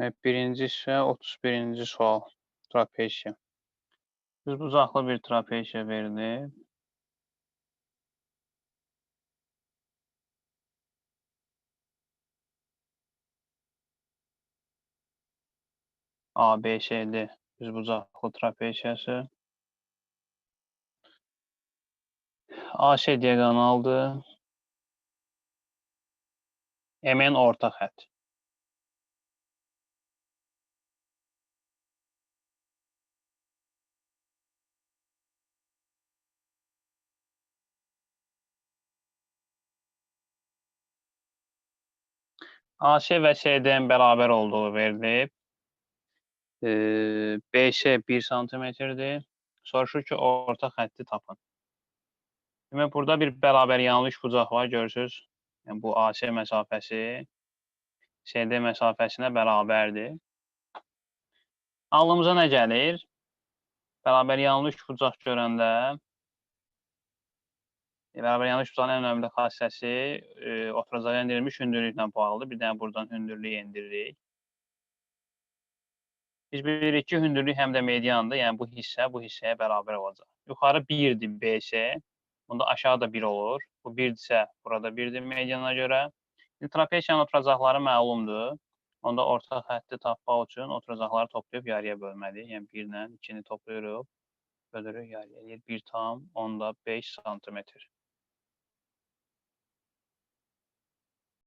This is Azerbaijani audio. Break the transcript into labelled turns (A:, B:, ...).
A: Birinci isə 31-ci sual. Trapeziya. Düzbucaqlı bir trapeziya verilib. ABCD düzbucaqlı trapeziyası. AC diaqonaldır. MN orta xətt. AC və CD-nin bərabər olduğu verilib. Eee, BC 1 santimetrdir. Soruşur ki, orta xətti tapın. Demək, burada bir bərabər yanlış bucaq var, görürsüz. Yəni, bu AC məsafəsi CD məsafəsinə bərabərdir. Ağlımıza nə gəlir? Bərabər yanlış bucaq görəndə e, bərabər yanlış bucağın ən önəmli xassəsi e, oturacağa endirilmiş hündürlüklə bağlıdır. Bir dənə buradan hündürlüyü endiririk. Biz bilirik ki, hündürlük həm də mediandır, yəni bu hissə bu hissəyə bərabər olacaq. Yuxarı 1-dir BC, bunda aşağı da 1 olur. Bu 1-dirsə, burada 1-dir mediana görə. Trapeziyanın oturacaqları məlumdur. Onda orta xətti tapmaq üçün oturacaqları toplayıb yarıya bölməliyik. Yəni 1 ilə 2-ni toplayırıq, bölürük yarıya. 1 tam, onda 5 santimetr.